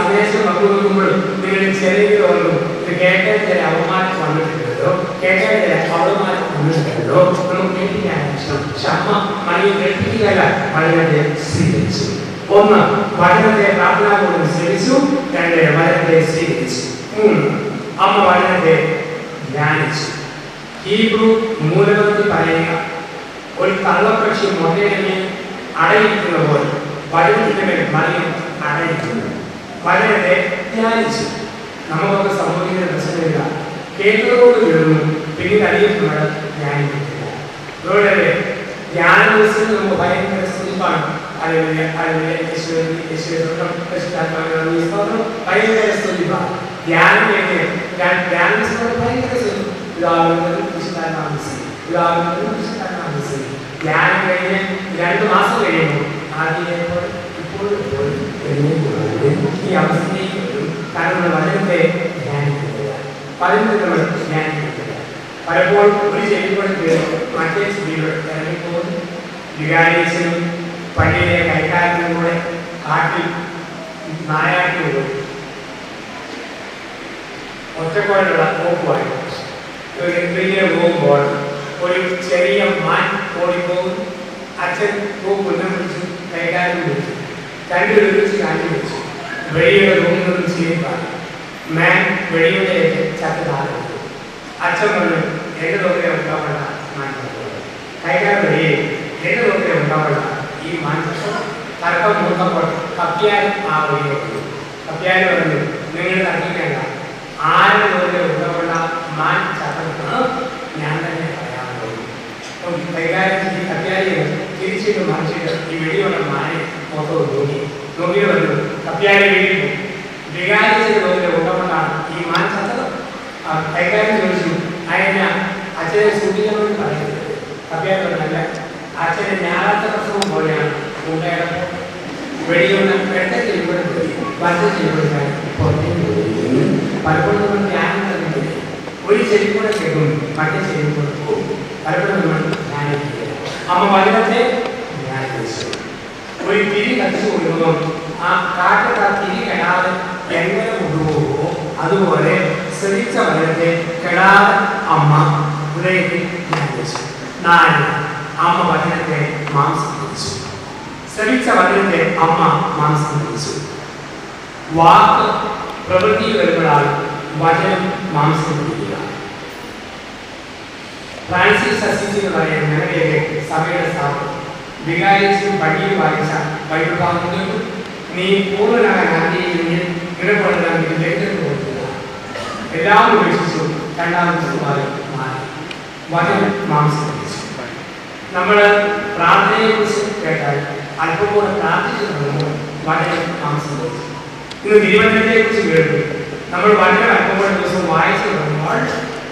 സന്ദേശം പങ്കുവെക്കുമ്പോൾ നിങ്ങൾ ചെറിയ ഓർക്കും ഇത് കേൾക്കാൻ ചില അവമാനം വന്നിട്ടുണ്ടല്ലോ. കേൾക്കാൻ ചില അവമാനം വന്നിട്ടുണ്ടല്ലോ. നമുക്ക് കേൾപ്പിക്കാൻ ക്ഷമ മണിയെ കേൾപ്പിക്കുകയല്ല വളരെ സ്വീകരിച്ചു. ഒന്ന് വചനത്തെ പ്രാർത്ഥനാപൂർവം ശ്രമിച്ചു. രണ്ട് വചനത്തെ സ്വീകരിച്ചു. മൂന്ന് അമ്മ വചനത്തെ ധ്യാനിച്ചു. ഹീബ്രു മൂലപത്തി പറയുക ഒരു കള്ളപ്പക്ഷി മുട്ടയിനെ അടയിരിക്കുന്ന പോലെ വചനത്തിന്റെ മേൽ മറിയം അടയിരിക്കുന്നു വചനത്തെ ധ്യാനിച്ചു നമുക്കൊക്കെ സംഭവിക്കുന്ന പ്രശ്നമില്ല. കേട്ടതോട് വീഴുന്നു പിന്നീട് അറിയപ്പെടുന്നത് ധ്യാനിക്കുന്നില്ല അതുപോലെ ധ്യാന ദിവസത്തിൽ നമുക്ക് ഭയങ്കര സ്തുതിപ്പാണ് അല്ലെങ്കിൽ അല്ലെങ്കിൽ യേശുവിനെ യേശുവിനെ പരിശുദ്ധാത്മാവിനെ ഭയങ്കര സ്തുതിപ്പാണ് ധ്യാനം എങ്ങനെ? ധ്യാനം ഭയങ്കര വിശുദ്ധാത്മാവിനും സ്തുതി. പിതാവിനും വിശുദ്ധാത്മാവിനും സ്തുതി. ധ്യാനം കഴിഞ്ഞ് രണ്ട് മാസം കഴിയുമ്പോൾ ആദ്യമേ ഇപ്പോൾ ഇപ്പോൾ ഇപ്പോൾ എന്നെ ഈ അവസ്ഥയിലേക്ക് വരും കാരണം നമ്മൾ വചനത്തെ ധ്യാനിക്കുന്നില്ല വചനത്തെ നമ്മൾ ധ്യാനിക്കുന്നില്ല പലപ്പോഴും ഒരു ചെവിപ്പെടുത്ത് മറ്റേ ചെവികൾ ഇറങ്ങിപ്പോകും വികാരീശനും പള്ളിയിലെ കൈക്കാരനും കൂടെ കാട്ടിൽ നായാട്ടി പോകും ഒറ്റക്കോലുള്ള പോക്കുമായി വലിയ പോകുമ്പോൾ ഒരു ചെറിയ മാൻ ഓടിപ്പോകും അച്ഛൻ പോകുന്ന വിളിച്ചു കൈകാര്യം വിളിച്ചു രണ്ടുപേരും വിളിച്ച് കാര്യം വിളിച്ചു വെളിയുടെ റൂമിൽ ചെയ്യുമ്പോൾ മാൻ വെളിയുടെ ചത്ത് താഴെ അച്ഛൻ പറഞ്ഞു എന്റെ നോക്കിയ ഉണ്ടാവണ്ട മാൻ കൈകാര്യം വെളിയെ എന്റെ നോക്കിയ ഉണ്ടാവണ്ട ഈ മാൻ തർക്കം നോക്കുമ്പോൾ കപ്പിയാൻ ആ വെളിയെ കപ്പിയാൻ പറഞ്ഞു നിങ്ങൾ തർക്കിക്കേണ്ട ആരും നോക്കിയ ഉണ്ടാവണ്ട മാൻ ചത്തത് ഞാൻ തന്നെ പറയാൻ പോകുന്നു അപ്പം കൈകാര്യം ഈ കപ്പ്യാരി തിരിച്ചിട്ട് മറിച്ചിട്ട് ഈ വെടിയുള്ള മാനെ മൊത്തം നോക്കി നോക്കി വന്നു കപ്പ്യാരി വീട്ടു വികാരിച്ചത് നോക്കിയ ഉടമകളാണ് ഈ മാൻ ചത്തത് ആ കൈകാര്യം ചോദിച്ചു അതിനെ അച്ഛനെ സൂക്ഷിക്കണമെന്ന് പറയുന്നത് കപ്പ്യാരി പറഞ്ഞല്ല അച്ഛനെ ഞായറാഴ്ച പ്രസവം പോലെയാണ്. ഇവിടെ പോയി വന്ന് ചെയ്യുമ്പോഴാണ് പുറത്തേക്ക് പോയി. പലപ്പോഴും നമ്മൾ ധ്യാനം തന്നെ ഒരു പലപ്പോഴും നമ്മൾ അമ്മ വചനത്തെ ഒരു തിരി കത്തിച്ചു കൊടുക്കുമ്പോൾ ആ കാട്ടത്ത് ആ തിരി കെടാതെ എങ്ങനെ കൊണ്ടുപോകുമോ? അതുപോലെ ശ്രമിച്ച വചനത്തെ കെടാതെ അമ്മ ഹൃദയത്തിൽ ധ്യാനിച്ചു. നാല്. അമ്മ വചനത്തെ മാംസം ധരിച്ചു ശ്രമിച്ച വചനത്തെ അമ്മ മാംസം ധരിച്ചു വാക്ക് പ്രവൃത്തി വരുമ്പോഴാണ് വചനം മാംസം ധരിക്കുക ഫ്രാൻസിസ് അസിസി എന്ന് പറയുന്ന ഞങ്ങളുടെയൊക്കെ സഭയുടെ സ്ഥാപനം വികാരിച്ചും പള്ളിയിൽ വായിച്ച ബൈബിൾ ഭാഗങ്ങൾ നീ പൂർണനാകാൻ ആഗ്രഹിക്കുമെങ്കിൽ ഇടപെടുന്ന ലേഖനം കൊടുക്കുക എല്ലാം ഉപേക്ഷിച്ചു രണ്ടാമത്തെ മാറി മാറി വചനം മാംസം ധരിച്ചു നമ്മൾ പ്രാർത്ഥനയെക്കുറിച്ച് കേട്ടാൽ അല്പം കൂടെ പ്രാർത്ഥിച്ചു തുടങ്ങുമ്പോൾ വളരെ മാംസം ധരിച്ചു ഇന്ന് തിരുവനന്തപുരത്തെ കുറിച്ച് കേട്ടു. നമ്മൾ വളരെ അല്പം കൂടെ ദിവസം വായിച്ചു തുടങ്ങുമ്പോൾ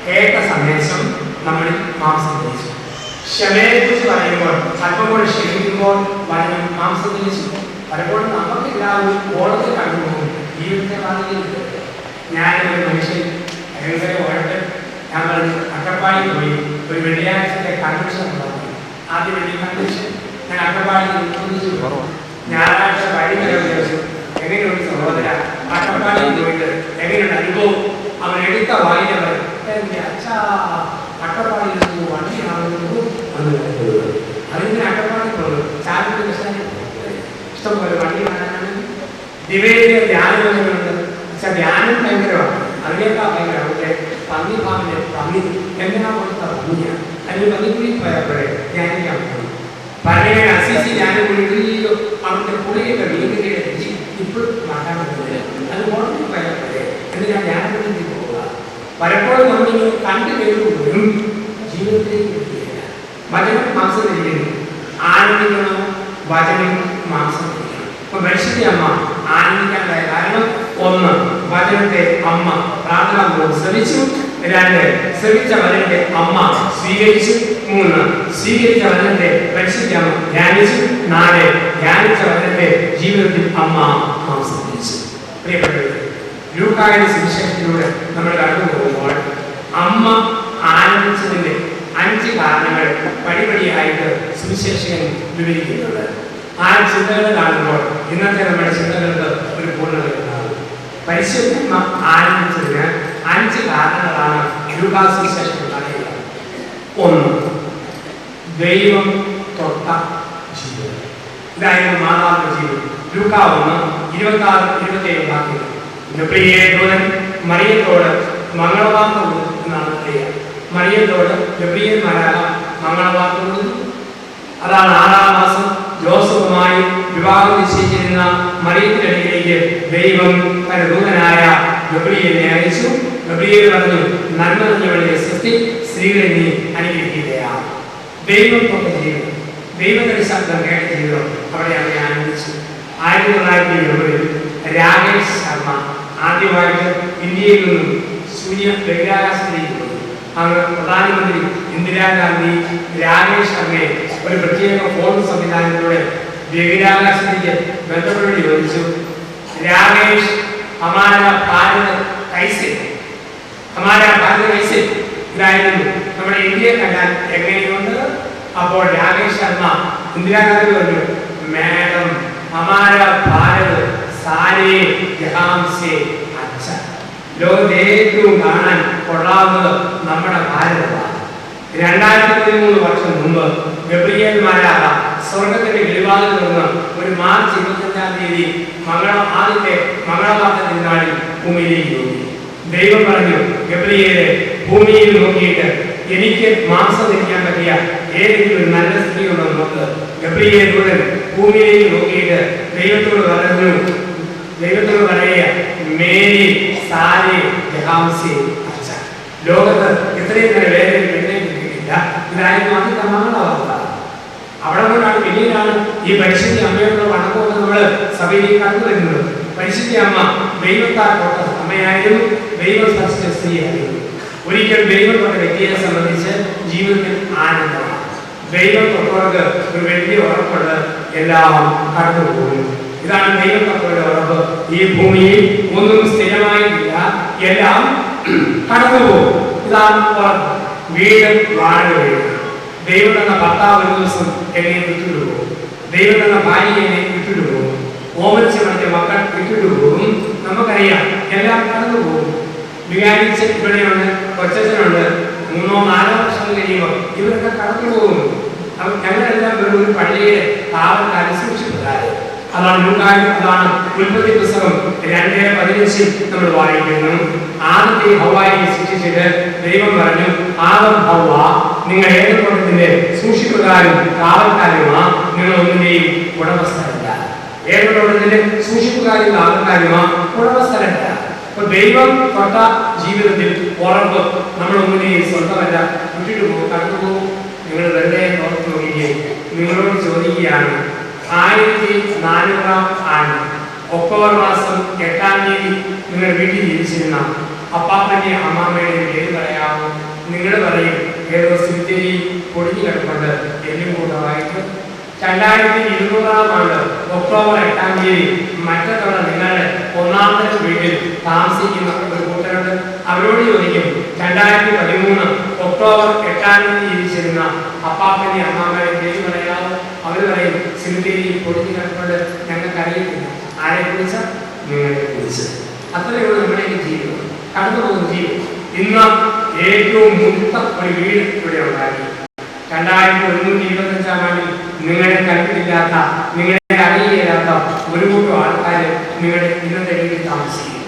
കേട്ട സന്ദേശം നമ്മൾ മാംസം ധരിച്ചു ക്ഷമയെ കുറിച്ച് പറയുമ്പോൾ അല്പം കൂടെ ക്ഷമിക്കുമ്പോൾ വളരെ മാംസം ധരിച്ചു പലപ്പോഴും നമുക്ക് എല്ലാവരും ഓളത്തിൽ കണ്ടുപോകും ജീവിതത്തെ ബാധിക്കുന്നുണ്ട്. ഞാൻ ഒരു മനുഷ്യൻ ഓഴത്ത് ഞാൻ പറഞ്ഞു അട്ടപ്പാടി പോയി ഒരു വെള്ളിയാഴ്ചത്തെ കൺവെൻഷൻ ഉണ്ടാക്കി ആദ്യ കൺവെൻഷൻ ഞാൻ അട്ടപ്പാടി ഞായറാഴ്ച വൈകുന്നേരം എങ്ങനെയുണ്ട് സഹോദര അട്ടപ്പാടി പോയിട്ട് എങ്ങനെയുണ്ട് അനുഭവം അവൻ എടുത്ത വായിനവർ അട്ടപ്പാടി വണ്ടി അതിങ്ങനെ അട്ടപ്പാടി പോകുന്നു ചാലക്കുടി ബസ്റ്റാൻഡിൽ ഇഷ്ടംപോലെ വണ്ടി ദിവ്യയിലെ ധ്യാനങ്ങളുണ്ട് പക്ഷെ ധ്യാനം ഭയങ്കരമാണ് അതിനേക്കാൾ ഭയങ്കര അവിടെ പന്നി ഫാമിലെ പന്നി എന്തിനാ കൊടുത്ത പന്നിയാണ് അതിന് ധ്യാനിക്കാൻ പോകും പഴയ അസിസി ധ്യാനം കൂടിയോ അവന്റെ രുചി ഇപ്പോഴും മാറ്റാൻ പറ്റുന്നില്ല അത് ഓർമ്മ പോയപ്പോഴേ എന്തിനാ ധ്യാനത്തിൽ പോവുക പലപ്പോഴും നമ്മൾ കണ്ടു കഴിയുമ്പോഴും ജീവിതത്തിലേക്ക് എത്തിയില്ല. വചനം മാംസം ധരിക്കുന്നു ആനന്ദിക്കണം. വചനം മാംസം ധരിക്കണം ഇപ്പൊ മനുഷ്യന്റെ അമ്മ ആനന്ദിക്കാനുള്ള കാരണം ഒന്ന് വചനത്തെ അമ്മ പ്രാർത്ഥന ശ്രമിച്ചു. രണ്ട് ശ്രമിച്ച വരന്റെ അമ്മ സ്വീകരിച്ചു. മൂന്ന് സ്വീകരിച്ച വരന്റെ അമ്മ ധ്യാനിച്ചു. നാല് ധ്യാനിച്ച വരന്റെ ജീവിതത്തിൽ അമ്മ മാംസം പ്രിയപ്പെട്ടവർ സുവിശേഷത്തിലൂടെ നമ്മൾ കടന്നു പോകുമ്പോൾ അമ്മ ആനന്ദിച്ചതിന്റെ അഞ്ച് കാരണങ്ങൾ പടിപടിയായിട്ട് സുവിശേഷകൻ വിവരിക്കുന്നുണ്ട്. ആ ചിന്തകൾ കാണുമ്പോൾ ഇന്നത്തെ നമ്മുടെ ചിന്തകൾക്ക് പരിശുദ്ധ ആനന്ദിച്ചതിന് അഞ്ച് കാരണങ്ങളാണ് വിശേഷം പറയുന്നത് ഒന്ന് ദൈവം തൊട്ട ജീവിതം. ഇതായിരുന്നു മാതാവിന്റെ ജീവിതം. ലൂക്ക ഒന്ന് ഇരുപത്തി ആറ് ഇരുപത്തി ഏഴ് വാക്യങ്ങൾ ഗബ്രിയേൽ ദൂതൻ മറിയത്തോട് മംഗളവാർത്ത കൊടുക്കുന്നതാണ് പ്രിയ മറിയത്തോട് ഗബ്രിയേൽ മരാള മംഗളവാർത്ത കൊടുത്തു. അതാണ് ആറാം മാസം ജോസഫുമായി വിവാഹം നിശ്ചയിച്ചിരുന്ന മറിയത്തിനടിയിലേക്ക് ദൈവം തന്റെ ദൂതനായ ഗബ്രിയേലിനെ അയച്ചു. ഗബ്രിയേൽ പറഞ്ഞു നന്മ നിറഞ്ഞവളെ സൃഷ്ടി സ്ത്രീകളെ നീ അനുഗ്രഹിക്കുകയാണ് ദൈവം തൊട്ട ജീവിതം ദൈവത്തിന്റെ ശബ്ദം കേട്ട ജീവിതം അവിടെ അവരെ ആനന്ദിച്ചു. ആയിരത്തി തൊള്ളായിരത്തി എഴുപതിൽ രാകേഷ് ശർമ്മ ആദ്യമായിട്ട് ഇന്ത്യയിൽ നിന്നും ശൂന്യ ബഹിരാകാശത്തിലേക്ക് പോയി. അവർ പ്രധാനമന്ത്രി ഇന്ദിരാഗാന്ധി രാകേഷ് ശർമ്മയെ ഒരു പ്രത്യേക ഫോൺ സംവിധാനത്തിലൂടെ ബഹിരാകാശത്തേക്ക് ബന്ധപ്പെട്ട് ചോദിച്ചു രാകേഷ് ഹമാര ഭാരത് കൈസേ ഭാരത് ഇതായിരുന്നു നമ്മുടെ ഇന്ത്യയെ കണ്ടാൽ എങ്ങനെയുണ്ട്? അപ്പോൾ രാകേഷ് ശർമ്മ ഇന്ദിരാഗാന്ധി പറഞ്ഞു മാഡം ഹമാര ഭാരത് സാരേ ജഹാം സേ അച്ഛ ഏറ്റവും കാണാൻ കൊള്ളാവുന്നത് നമ്മുടെ ഭാരതമാണ്. രണ്ടായിരത്തി പതിമൂന്ന് വർഷം മുമ്പ് ഗബ്രിയന്മാരായ സ്വർഗത്തിന്റെ വെളിവാതിൽ നിന്ന് ഒരു മാർച്ച് ഇരുപത്തഞ്ചാം തീയതി മംഗള ആദ്യത്തെ മംഗളവാർത്ത തിരുനാളിൽ ഭൂമിയിലേക്ക് നോക്കി ദൈവം പറഞ്ഞു ഗബ്രിയേലെ ഭൂമിയിൽ നോക്കിയിട്ട് എനിക്ക് മാംസം ധരിക്കാൻ പറ്റിയ ഏതെങ്കിലും ഒരു നല്ല സ്ത്രീ ഉണ്ടോ നമുക്ക്? ഗബ്രിയേലൂടെ ഭൂമിയിലേക്ക് നോക്കിയിട്ട് ദൈവത്തോട് പറഞ്ഞു ദൈവത്തോട് പറയുക മേരി സാരി ജഹാംസി ലോകത്ത് ഇത്രയും നേരം വേറെ മാറ്റി തന്നാണ് മംഗളവാർത്ത അവിടെ കൊണ്ടാണ് പിന്നീടാണ് ഈ പരിശുദ്ധി അമ്മയോടുള്ള വണക്കമൊക്കെ നമ്മൾ സഭയിലേക്ക് കടന്നു വരുന്നത്. പരിശുദ്ധി അമ്മ ദൈവത്താൽ തൊട്ട അമ്മയായിരുന്നു ദൈവം സ്പർശിച്ച സ്ത്രീയായിരുന്നു ഒരിക്കൽ ദൈവം തൊട്ട വ്യക്തിയെ സംബന്ധിച്ച് ജീവിതത്തിൽ ആനന്ദമാണ്. ദൈവം തൊട്ടവർക്ക് ഒരു വലിയ ഉറപ്പുണ്ട്. എല്ലാം കടന്നു പോകുന്നു. ഇതാണ് ദൈവം തൊട്ടവരുടെ ഉറപ്പ്. ഈ ഭൂമിയിൽ ഒന്നും സ്ഥിരമായിട്ടില്ല. എല്ലാം കടന്നു പോകും ഇതാണ് ഉറപ്പ്. വീട് വാഴ വീട് ദൈവം എന്ന ഭർത്താവ് ഒരു ദിവസം എന്നെ വിട്ടിട്ട് പോകും ദൈവം എന്ന ഭാര്യ എന്നെ വിട്ടിട്ട് പോകും ഓമനിച്ച് മറ്റേ മക്കൾ വിട്ടിട്ട് നമുക്കറിയാം എല്ലാം കടന്നു പോകും ഇവിടെയുണ്ട് കൊച്ചനുണ്ട് മൂന്നോ നാലോ വർഷം കഴിയുമ്പോൾ ഇവരൊക്കെ കടന്നു അപ്പൊ ഞങ്ങളെല്ലാം വെറും ഒരു പള്ളിയെ കാവൽക്കാരെ സൂക്ഷിപ്പുകാരെ അതാണ് അതാണ് ഉൽപ്പത്തി പുസ്തകം രണ്ട് പതിനഞ്ചിൽ നമ്മൾ വായിക്കുന്നു. ആദ്യത്തെ ഹവായി സൃഷ്ടിച്ചിട്ട് ദൈവം പറഞ്ഞു ആദം ഹവ നിങ്ങൾ ഏതൊക്കെ സൂക്ഷിപ്പുകാരും കാവൽക്കാരുമാ നിങ്ങൾ ഒന്നിനെയും ഉടമസ്ഥരല്ല. ഏതൊക്കെ സൂക്ഷിപ്പുകാരും കാവൽക്കാരുമാ ഉടമസ്ഥരല്ല. അപ്പൊ ദൈവം തൊട്ട ജീവിതത്തിൽ ഉറപ്പ് നമ്മൾ ഒന്നിനെയും സ്വന്തമല്ല. വിട്ടിട്ട് പോകും കടന്നു പോകും. നിങ്ങൾ വെറുതെ ഓർത്ത് നോക്കിയേ നിങ്ങളോട് ചോദിക്കുകയാണ് ആയിരത്തി നാനൂറാം ആണ്ട് ഒക്ടോബർ മാസം എട്ടാം തീയതി നിങ്ങൾ വീട്ടിൽ ജീവിച്ചിരുന്ന അപ്പാപ്പന്റെ അമ്മാമ്മയുടെ പേര് പറയാമോ? നിങ്ങൾ പറയും ഏതോ സിമിത്തേരി പൊടിഞ്ഞു കിടപ്പുണ്ട്. എല്ലും കൂട്ടമായിട്ട് രണ്ടായിരത്തി ഇരുന്നൂറാം ആണ്ട് ഒക്ടോബർ എട്ടാം തീയതി മറ്റത്തവണ നിങ്ങളുടെ ഒന്നാമത്തെ വീട്ടിൽ താമസിക്കുന്ന ഒരു കൂട്ടരുണ്ട്. അവരോട് ചോദിക്കും രണ്ടായിരത്തി പതിമൂന്ന് ഒക്ടോബർ എട്ടാം തീയതി ജീവിച്ചിരുന്ന അപ്പാപ്പന്റെ അമ്മാമ്മയെ പേര് പറയാമോ? അവർ പറയും സിനിമയിൽ പൊടിഞ്ഞു കിടപ്പുണ്ട്. ഞങ്ങൾക്ക് അറിയത്തില്ല ആരെ കുറിച്ച്? നിങ്ങളെ കുറിച്ച്. അത്രയുള്ള നമ്മുടെയൊക്കെ ജീവിതം. കടന്നു പോകുന്ന ജീവിതം ഇന്ന് ഏറ്റവും മുക്ത ഒരു വീട് ഇവിടെ ഉണ്ടാക്കി. രണ്ടായിരത്തി ഒരുന്നൂറ്റി ഇരുപത്തഞ്ചാം ആണ്ടിൽ നിങ്ങളെ കണ്ടിട്ടില്ലാത്ത നിങ്ങളെ അറിയില്ലാത്ത ഒരു കൂട്ടം ആൾക്കാർ നിങ്ങളുടെ ഇന്നത്തെ വീട്ടിൽ താമസിക്കും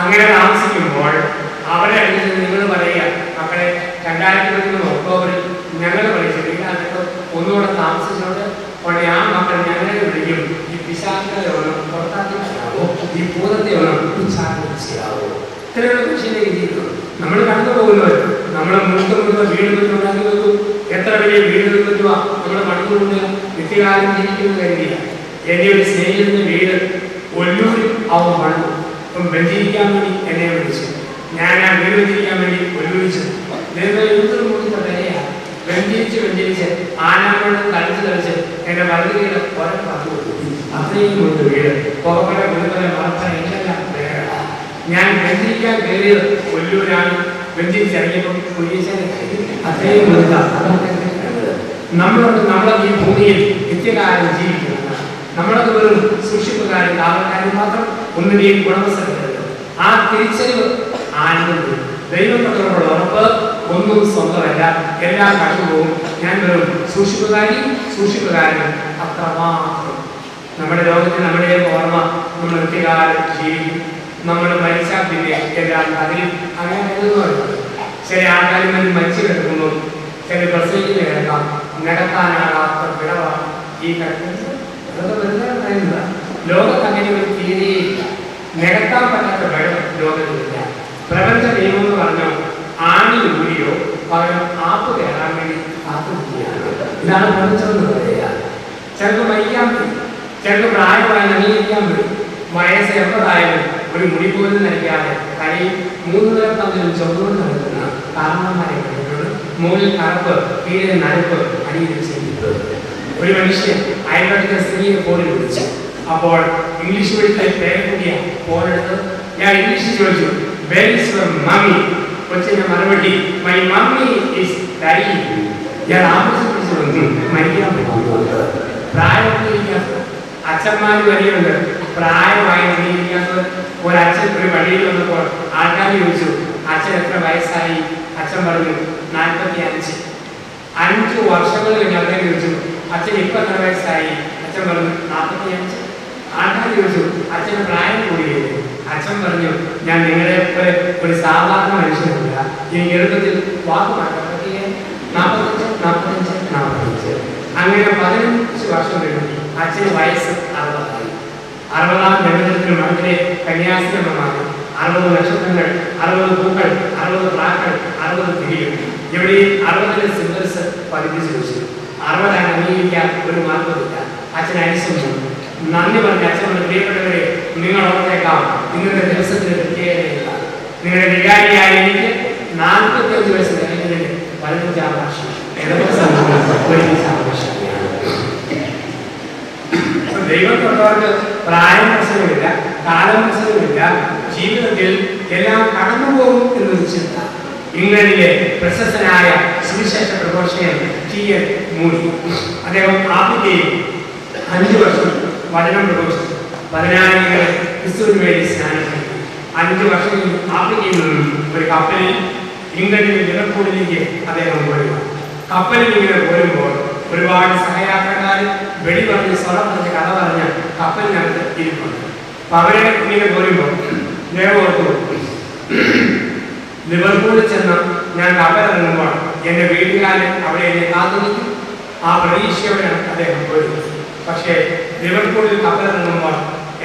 അങ്ങനെ താമസിക്കുമ്പോൾ അവരെ അടുത്ത് നിങ്ങൾ പറയുക മക്കളെ രണ്ടായിരത്തി പതിമൂന്ന് ഒക്ടോബറിൽ ഞങ്ങൾ പഠിച്ചു വീട്ടിനകത്ത് ഒന്നുകൂടെ താമസിച്ചുകൊണ്ട് ഉടനെ ആ മക്കൾ ഞങ്ങളെ വിളിക്കും. ഈ പിശാചുകളെ ഒന്ന് പുറത്താക്കി ചെയ്യാവോ ഈ ഭൂതത്തെ ഉച്ചാരണം ചെയ്യാവോ ഇത്രയുള്ള മനുഷ്യന്റെ രീതിയിലുള്ളൂ നമ്മൾ കടന്നു പോകുന്നവർ നമ്മളെ മുഴുത്ത മുഴുത്ത വീടുകൾ ഉണ്ടാക്കി വെക്കും. എത്ര വലിയ വീടുകൾ പറ്റുക നമ്മളെ പണിതുകൊണ്ട് നിത്യകാലം ജീവിക്കുന്ന കരുതിയ എന്റെ ഒരു സ്നേഹിതന്റെ വീട് ഒല്ലൂരിൽ അവൻ പണിതു. അപ്പം ബന്ധിരിക്കാൻ വേണ്ടി എന്നെ വിളിച്ചു. ഞാൻ ആ വീട് ബന്ധിരിക്കാൻ വേണ്ടി ഒല്ലൂരിച്ചു എന്തൊരു മുഴുത്ത വിലയാണ് വെഞ്ചരിച്ച് വെഞ്ചരിച്ച് ആനാമണം തളിച്ച് തളിച്ച് എന്റെ വലുതുകൾ കുറെ പറഞ്ഞു കൊടുത്തു അത്രയും കൊണ്ട് വീട്. പുറപ്പല മുഴുവൻ വളർത്താൻ വിലകളാണ് ഞാൻ വെഞ്ചരിക്കാൻ കയറിയത് കൊല്ലൂരാണ്. വെഞ്ചരിച്ചിറങ്ങിയപ്പോൾ കുഞ്ഞീശനെ അത്രയും നമ്മളൊക്കെ നമ്മളൊക്കെ ഈ ഭൂമിയിൽ നിത്യകാലം ജീവിക്കുന്നത് നമ്മളൊക്കെ വെറും സൂക്ഷിപ്പുകാരും കാവൽക്കാരും മാത്രം ഒന്നിനെയും ഗുണവസ്ഥരുത് ആ തിരിച്ചറിവ് ആനന്ദം ദൈവം തൊട്ടുള്ള ഉറപ്പ് ഒന്നും സ്വന്തമല്ല. എല്ലാ കഷ്ടവും ഞാൻ വെറും സൂക്ഷിപ്പുകാരി സൂക്ഷിപ്പുകാരൻ അത്രമാത്രം. നമ്മുടെ ലോകത്തിൽ നമ്മുടെ ഓർമ്മ നമ്മൾ നിത്യകാലം ജീവിക്കും മരിച്ചാൽ പിന്നെ എല്ലാം അതിൽ അങ്ങനെ എഴുതുന്നുണ്ട് ചില ആൾക്കാർ മതി മരിച്ചു കിടക്കുന്നു. ചില പ്രസവിക്കുന്ന കിടക്കാം നടക്കാനാകാത്ത വിടവാണ് ഈ കിടക്കുന്നത്. ലോകത്ത് അങ്ങനെ ഒരു തീരെ നികത്താൻ പറ്റാത്ത വിടവ് ലോകത്തിലില്ല. പ്രപഞ്ച നിയമം എന്ന് പറഞ്ഞാൽ ആണി ഊരിയോ പകരം ആപ്പ് കയറാൻ വേണ്ടി കാത്തുനിൽക്കുകയാണ് ഇതാണ് പ്രപഞ്ചം എന്ന് പറയുക. ചിലപ്പോൾ മരിക്കാൻ പറ്റും ചിലപ്പോൾ പ്രായമായി അംഗീകരിക്കാൻ പറ്റും വയസ്സ് എൺപതായാലും ഒരു മുടി പോലും നൽകാതെ തലയിൽ മൂന്ന് പേർ തമ്മിൽ ചുവന്നുകൊണ്ട് നടക്കുന്ന കാരണന്മാരെ മുകളിൽ കറുപ്പ് കീഴിൽ നരപ്പ് അടിയിൽ ഒരു മനുഷ്യൻ അയൽവട്ടത്തെ സ്ത്രീയെ ഫോണിൽ വിളിച്ചു അപ്പോൾ ഇംഗ്ലീഷ് മീഡിയത്തിലെ പേരക്കുട്ടിയ? ഫോണെടുത്ത് ഞാൻ ഇംഗ്ലീഷിൽ ചോദിച്ചു. Where's mummy your mummy?" കൊച്ചിന്റെ മറുപടി മൈ മമ്മി ഇസ് ഡൈ ഞാൻ ആവശ്യം പിടിച്ചു വന്നു മരിക്കാൻ പറ്റുന്നുണ്ട് പ്രായത്തിലിരിക്കാത്ത അച്ഛന്മാർ വരെയുണ്ട് പ്രായമായി അംഗീകരിക്കാത്തത് ഒരച്ഛൻ ഒരു വഴിയിൽ വന്നപ്പോൾ ആൾക്കാർ ചോദിച്ചു അച്ഛൻ എത്ര വയസ്സായി? അച്ഛൻ പറഞ്ഞു നാൽപ്പത്തി അഞ്ച് അഞ്ച് വർഷങ്ങൾ കഴിഞ്ഞ് ആൾക്കാർ ചോദിച്ചു അച്ഛൻ ഇപ്പൊ എത്ര വയസ്സായി? അച്ഛൻ പറഞ്ഞു നാൽപ്പത്തി അഞ്ച് ആൾക്കാർ ചോദിച്ചു അച്ഛന് പ്രായം കൂടിയില്ലേ? അച്ഛൻ പറഞ്ഞു ഞാൻ നിങ്ങളെ പോലെ ഒരു സാധാരണ മനുഷ്യനല്ല. എനിക്ക് എളുപ്പത്തിൽ വാക്ക് മാറ്റാൻ പറ്റിയ നാൽപ്പത്തഞ്ച് നാൽപ്പത്തഞ്ച് നാൽപ്പത്തഞ്ച് അങ്ങനെ പതിനഞ്ച് വർഷം കഴിഞ്ഞു അച്ഛന് വയസ്സ് അറുപതായി. അറുപതാം ജന്മദിനത്തിന് മഠത്തിലെ കന്യാസ്ത്രമമാണ് അറുപത് നക്ഷത്രങ്ങൾ അറുപത് പൂക്കൾ അറുപത് പ്രാക്കൾ അറുപത് തിരികൾ ഇവിടെ അറുപതിന് സിംഗൽസ് പതിപ്പിച്ച് വെച്ചു അറുപതാണ് അംഗീകരിക്കാൻ ഒരു മാർഗമില്ല അച്ഛൻ അനുസരിച്ചു നന്ദി പറഞ്ഞ അച്ഛനോട് പ്രിയപ്പെട്ടവരെ നിങ്ങൾ ഓർത്തേക്കാം ഇന്നത്തെ ദിവസത്തിന് പ്രത്യേകതയില്ല നിങ്ങളുടെ വികാരിയായ എനിക്ക് നാൽപ്പത്തി അഞ്ച് വയസ്സ് കഴിഞ്ഞതിന് പതിനഞ്ചാം വർഷം ദൈവം ഒരുമിച്ച് ആഘോഷിക്കുകയാണ് അപ്പൊ ദൈവത്തോടവർക്ക് പ്രായം പ്രശ്നമില്ല. കാലം ജീവിതത്തിൽ എല്ലാം കടന്നുപോകും എന്നൊരു ചിന്ത. ഇംഗ്ലണ്ടിലെ പ്രശസ്തനായ സുവിശേഷ പ്രഘോഷകൻ ടി എൻ മൂടി അദ്ദേഹം ആദ്യത്തെയും അഞ്ചു വർഷം വചനം പ്രഘോഷിച്ചു പതിനായിരങ്ങളെ ക്രിസ്തുവിന് വേണ്ടി സ്നാനം അഞ്ചു വർഷം ആഫ്രിക്കയിൽ നിന്നും ഒരു കപ്പലിൽ ഇംഗ്ലണ്ടിലെ ലിവർപൂളിലേക്ക് അദ്ദേഹം പോരുക കപ്പലിൽ ഇങ്ങനെ പോരുമ്പോൾ ഒരുപാട് സഹയാത്രക്കാർ വെടി പറഞ്ഞ് സ്വറം പറഞ്ഞ് കഥ പറഞ്ഞ് കപ്പലിനകത്ത് ഇരിപ്പുണ്ട്. അവരെ ഇങ്ങനെ പോരുമ്പോൾ ഞാൻ ഓർത്തു ലിവർപൂളിൽ ചെന്ന് ഞാൻ അവരിറങ്ങുമ്പോൾ എന്റെ വീട്ടുകാരൻ അവിടെ എന്നെ കാത്തു നിൽക്കും ആ പ്രതീക്ഷയോടെയാണ് അദ്ദേഹം പോരുന്നത് പക്ഷേ ലിവർപൂളിൽ കപ്പലിറങ്ങുമ്പോൾ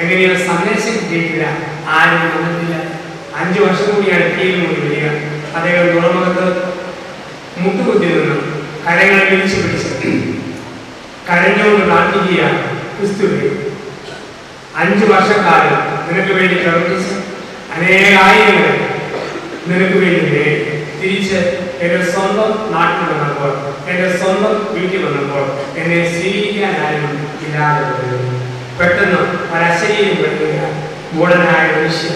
എങ്ങനെയാണ് സന്ദേശം കിട്ടിയിട്ടില്ല ആരും വന്നിട്ടില്ല. അഞ്ചു വർഷം കൂടിയാണ് കീഴിൽ കൂടി വരിക. അദ്ദേഹം തുറമുഖത്ത് മുട്ടുകുത്തി നിന്ന്. കരങ്ങളെ വിളിച്ചു പിടിച്ച് കരഞ്ഞുകൊണ്ട് പ്രാർത്ഥിക്കുകയാണ് ക്രിസ്തുവേ. അഞ്ചു വർഷക്കാലം നിനക്ക് വേണ്ടി പ്രവർത്തിച്ച് അനേകായിരങ്ങളെ നിനക്ക് വേണ്ടി തിരിച്ച് എന്റെ സ്വന്തം നാട്ടിൽ വന്നപ്പോൾ എന്റെ സ്വന്തം വീട്ടിൽ വന്നപ്പോൾ എന്നെ സ്വീകരിക്കാൻ ആരും ഇല്ലാതെ. പെട്ടെന്ന് ഒരശരീരം പെടുകയാണ് മൂടനായ മനുഷ്യൻ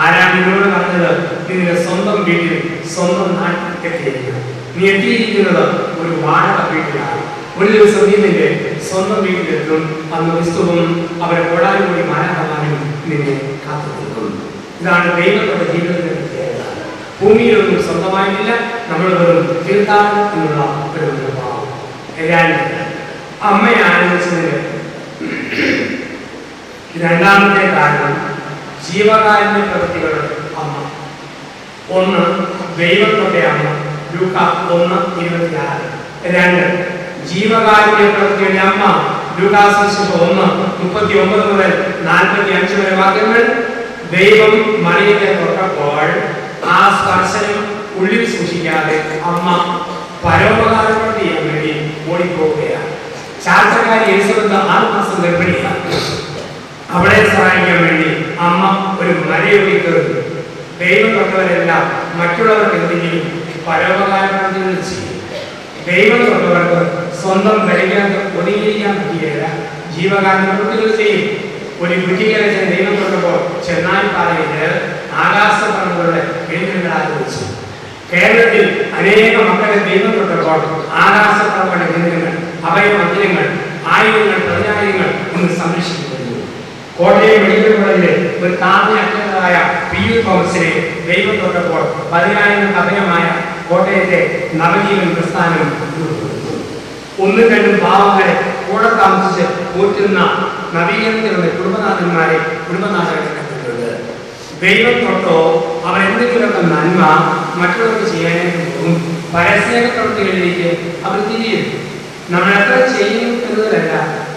ആരാണ് നിന്നോട് പറഞ്ഞത്? നിന്റെ സ്വന്തം വീട്ടിൽ സ്വന്തം നാട്ടിൽ എത്തിയിരിക്കണം നീ എത്തിയിരിക്കുന്നത് ഒരു വാടക വീട്ടിലാണ്. ഒരു ദിവസം നീ നിന്റെ സ്വന്തം വീട്ടിലെത്തും അന്ന് ക്രിസ്തുവും അവരെ ഓടാനും കൂടി മാനവമാനും നിന്നെ കാത്തുനിൽക്കുന്നു ഇതാണ് ദൈവത്തിന്റെ ജീവിതത്തിന്റെ പ്രത്യേകത. ഭൂമിയിലൊന്നും സ്വന്തമായിട്ടില്ല നമ്മൾ വെറും തീർത്ഥാടനം എന്നുള്ള ഒരു അനുഭവം രണ്ട് അമ്മയെ ആനന്ദിച്ചതിന് രണ്ടാമത്തെ കാരണം ജീവകാരുണ്യ പ്രവൃത്തികൾ അമ്മ. ഒന്ന് ദൈവത്തിന്റെ അമ്മ. ലൂക്ക ഒന്ന് ഇരുപത്തിയാറ്. രണ്ട് ജീവകാരുണ്യ പ്രവൃത്തിയുടെ അമ്മ. ഒന്ന് മുപ്പത്തി ഒമ്പത് മുതൽ നാൽപ്പത്തി അഞ്ച് വരെ വാക്യങ്ങൾ. ദൈവം മറിയത്തെ തൊട്ടപ്പോൾ ആ സ്പർശനം ഉള്ളിൽ സൂക്ഷിക്കാതെ അമ്മ പരോപകാരങ്ങൾ ചെയ്യാൻ വേണ്ടി ഓടിപ്പോവുകയാണ്. ശാസ്ത്രകാരി എലിസബത്ത് ആറ് മാസം ഗർഭിണിയാണ്. അവളെ സഹായിക്കാൻ വേണ്ടി അമ്മ ഒരു മലയൊഴി കയറുന്നു. ദൈവം തൊട്ടവരെല്ലാം മറ്റുള്ളവർക്ക് എന്തെങ്കിലും പരോപകാരങ്ങൾ ചെയ്യും. ദൈവം തൊട്ടവർക്ക് സ്വന്തം ധരിക്കാൻ പൊടിയിരിക്കാൻ പറ്റുകയില്ല ജീവകാരണ പ്രവൃത്തികൾ ചെയ്യും. ഒരു കുറ്റിക്കലച്ചൻ ദൈവം തൊട്ടപ്പോൾ ചെന്നായി പാറയിൽ ആകാശ പറമ്പുകളുടെ എഴുന്നേറ്റ് ആലോചിച്ചു. കേരളത്തിൽ അനേക മക്കളെ ദൈവം തൊട്ടപ്പോൾ ആകാശ പറമ്പുകളുടെ കേന്ദ്രങ്ങൾ അഭയ മന്ദിരങ്ങൾ ആയിരങ്ങൾ പതിനായിരങ്ങൾ ഒന്ന് സംരക്ഷിക്കപ്പെടുന്നു. കോട്ടയം മെഡിക്കൽ കോളേജിലെ ഒരു അക്ഷരതായ പി യു തോമസിനെ ദൈവം തൊട്ടപ്പോൾ പതിനായിരം കഥയമായ കോട്ടയത്തെ നവജീവൻ പ്രസ്ഥാനം. ഒന്നും രണ്ടും ഭാവങ്ങളെ കൂടെ താമസിച്ച് പോറ്റുന്ന നവീകരണത്തിലുള്ള കുടുംബനാഥന്മാരെ കുടുംബനാഥകളെ ദൈവം തൊട്ടോ അവർ നന്മ മറ്റുള്ളവർക്ക് ചെയ്യാനായിട്ട് പോകും. പരസ്നേഹ പ്രവൃത്തികളിലേക്ക് അവർ തിരിയും നമ്മൾ എത്ര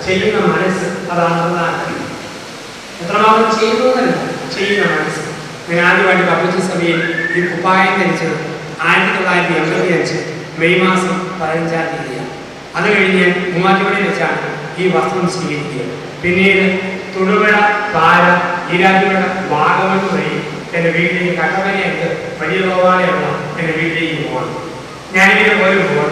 ചെയ്യുന്നു മനസ്സ് അതാണ് പ്രധാനം. എത്രമാത്രം ചെയ്യുന്നു എന്നല്ല ചെയ്യുന്ന മനസ്സ്. ഞാൻ ആദ്യമായിട്ട് പബ്ലിക് സഭയിൽ ഈ കുപ്പായം ധരിച്ചത് ആയിരത്തി തൊള്ളായിരത്തി എൺപത്തി അഞ്ച് മെയ് മാസം പതിനഞ്ചാം തീയതിയാണ്. അത് കഴിഞ്ഞ് മൂവാറ്റുപുഴയിൽ വെച്ചാണ് ഈ വസ്ത്രം സ്വീകരിക്കുക. പിന്നീട് തൊടുപുഴ പാല ഈരാറ്റുപുഴ വാഗമൺ വഴി എന്റെ വീട്ടിലേക്ക് കട്ടപ്പനയായിട്ട് വലിയ ഗോപാലയുള്ള എന്റെ വീട്ടിലേക്ക് പോകണം. ഞാനിങ്ങനെ വരുമ്പോൾ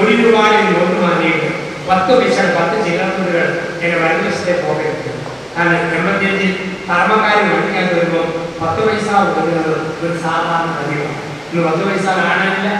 ഒരു രൂപയിൽ നോട്ട് വാങ്ങിയിട്ട് പത്ത് പൈസ പത്ത് ചില്ലറുകൾ എന്റെ വലതുവശത്തെ പോകരുത് കാരണം എൺപത്തിയഞ്ചിൽ കർമ്മക്കാർ വണ്ടിക്കകത്ത് വരുമ്പോൾ പത്ത് പൈസ കൊടുക്കുന്നത് ഒരു സാധാരണ പതിവാണ് ഇന്ന് പത്ത് പൈസ കാണാനില്ല.